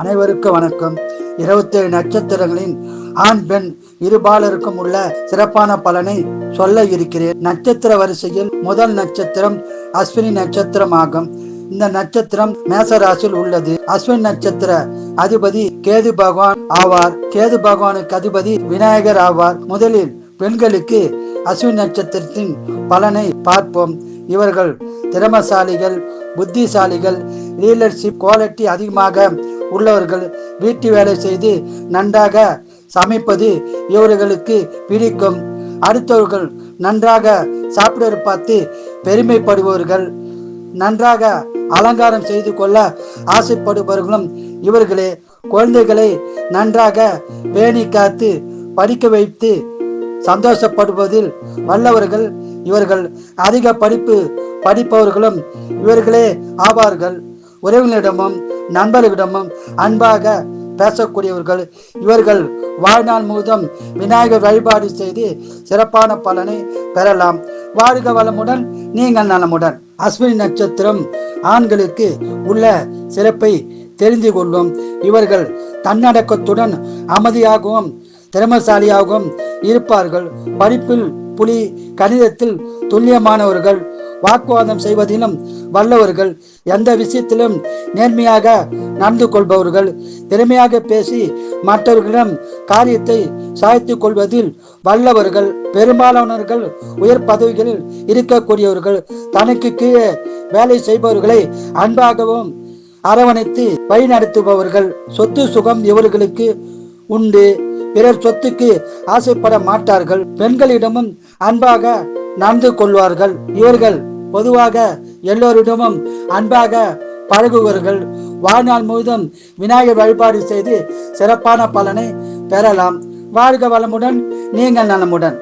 அனைவருக்கும் வணக்கம். இருபத்தேழு நட்சத்திரங்களின் ஆண் பெண் இருபாலருக்கும் உள்ள சிறப்பான பலனை சொல்ல இருக்கிறேன். நட்சத்திர வரிசையில் முதல் நட்சத்திரம் அஸ்வினி நட்சத்திரம் ஆகும் இந்த நட்சத்திரம் மேசராசில் உள்ளது. அஸ்வின் நட்சத்திர அதிபதி கேது பகவான் ஆவார். கேது பகவானுக்கு அதிபதி விநாயகர் ஆவார். முதலில் பெண்களுக்கு அஸ்வின் நட்சத்திரத்தின் பலனை பார்ப்போம். இவர்கள் திறமசாலிகள் புத்திசாலிகள் லீடர்ஷிப் குவாலிட்டி அதிகமாக உள்ளவர்கள் வீட்டு வேலை செய்து நன்றாக சமைப்பது இவர்களுக்கு பிடிக்கும். அடுத்தவர்கள் நன்றாக சாப்பிடுவதை பார்த்து பெருமைப்படுபவர்கள் நன்றாக அலங்காரம் செய்து கொள்ள ஆசைப்படுபவர்களும் இவர்களே. குழந்தைகளை நன்றாக பேணி காத்து படிக்க வைத்து சந்தோஷப்படுவதில் வல்லவர்கள் இவர்கள். அதிக படிப்பு படிப்பவர்களும் இவர்களே ஆவார்கள். உறவினரிடமும் நண்பர்களிடமும் அன்பாக பேசக்கூடியவர்கள் இவர்கள் வாழ்நாள் முழுதும் விநாயகர் வழிபாடு செய்து சிறப்பான பலனை பெறலாம். வாழ்க வளமுடன் நீங்கள் நலமுடன். அஸ்வினி நட்சத்திரம் ஆண்களுக்கு உள்ள சிறப்பை தெரிந்து கொள்ளும். இவர்கள் தன்னடக்கத்துடன் அமைதியாகவும் திறமசாலியாகவும் இருப்பார்கள். படிப்பில் புலி கணிதத்தில் துல்லியமானவர்கள் வாக்குவாதம் செய்வதிலும் வல்லவர்கள். எந்த விஷயத்திலும் நேர்மையாக நடந்து கொள்பவர்கள் திறமையாக பேசி மற்றவர்களிடம் காரியத்தை சாய்த்துக் கொள்வதில் வல்லவர்கள் பெரும்பாலானவர்கள் உயர் பதவிகளில் இருக்கக்கூடியவர்கள் தனக்கு கீழே வேலை செய்பவர்களை அன்பாகவும் அரவணைத்து வழிநடத்துபவர்கள் சொத்து சுகம் இவர்களுக்கு உண்டு. பிறர் சொத்துக்கு ஆசைப்பட மாட்டார்கள். பெண்களிடமும் அன்பாக நடந்து கொள்வார்கள். இவர்கள் பொதுவாக எல்லோரிடமும் அன்பாக பழகுவர்கள். வாழ்நாள் முழுதும் விநாயகர் வழிபாடு செய்து சிறப்பான பலனை பெறலாம். வாழ்க வளமுடன் நீங்கள் நலமுடன்.